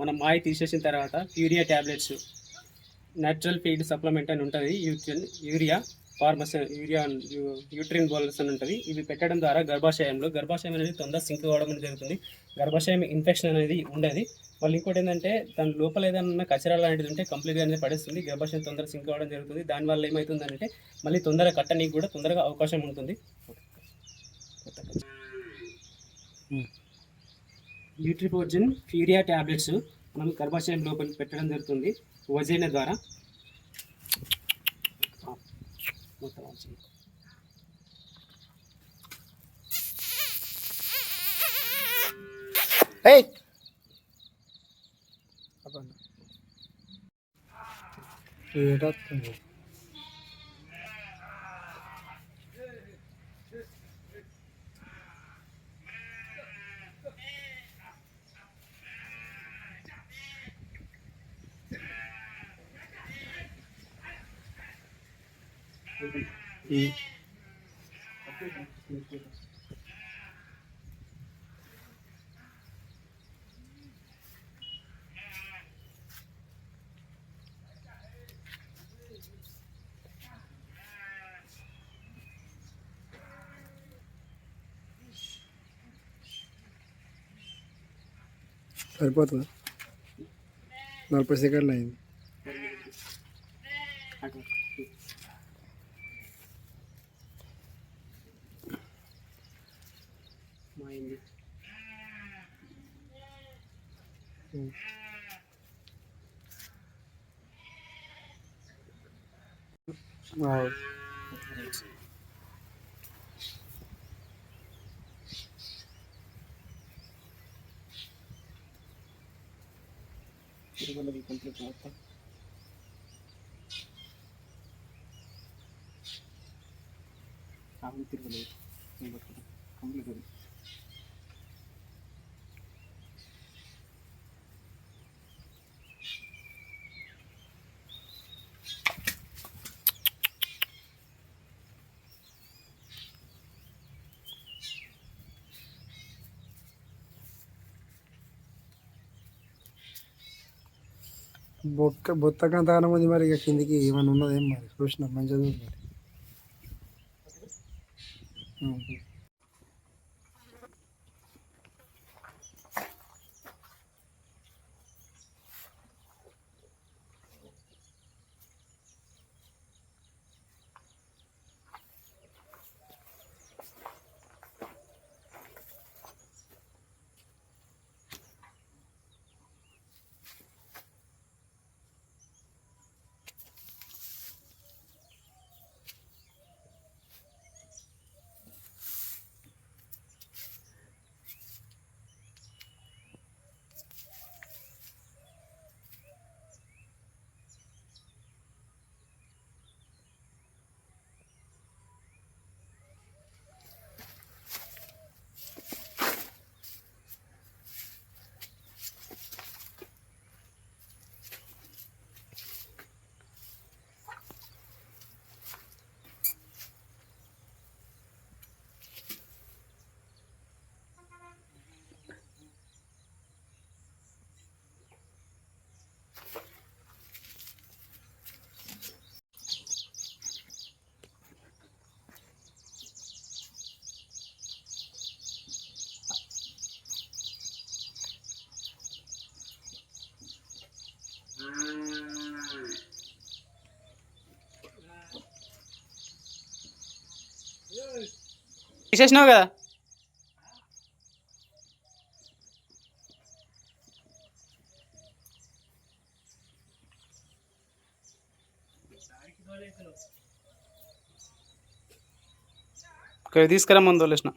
మనం మాయ తీసేసిన తర్వాత urea tablets natural feed supplement అని ఉంటుంది యూరియా ఫార్మస్ యూరియా యూట్రిన్ బోల్స్ అని ఉంటుంది. ఇవి పెట్టడం ద్వారా గర్భాశయంలో గర్భాశయం అనేది తొందర సింక్ అవ్వడం అనేది జరుగుతుంది. గర్భాశయం ఇన్ఫెక్షన్ అనేది ఉండదు. మళ్ళీ ఇంకోటి ఏంటంటే దాని లోపల ఏదైనా కచరా లాంటిది ఉంటే కంప్లీట్గా అనేది పడేస్తుంది. గర్భాశయం తొందర సింక్ అవ్వడం జరుగుతుంది. దానివల్ల ఏమవుతుందంటే మళ్ళీ తొందరగా కట్టనీకి కూడా తొందరగా అవకాశం ఉంటుంది. యూట్రిపోజన్ ఫ్యూరియా ట్యాబ్లెట్స్ మనం గర్భాశయం లోపల పెట్టడం జరుగుతుంది. వజైన ద్వారా. మొత్తం వచ్చి. ఏయ్ ఏటొస్తుంది సరిపోతుందా నలభై సెకండ్లు అయింది తిరుగులది కంప్లీట్ మొత్తం కావాలి తిరుగులేదు. నేను కంప్లీట్ అది బొక్క బొత్తకంత ఉంది మరి ఇక కిందికి ఏమైనా ఉన్నదేం మరి? చూసిన మంచిగా మరి తీసేసినావు కదా? ఇక్కడ తీసుకురా ముందు వదిలేసిన.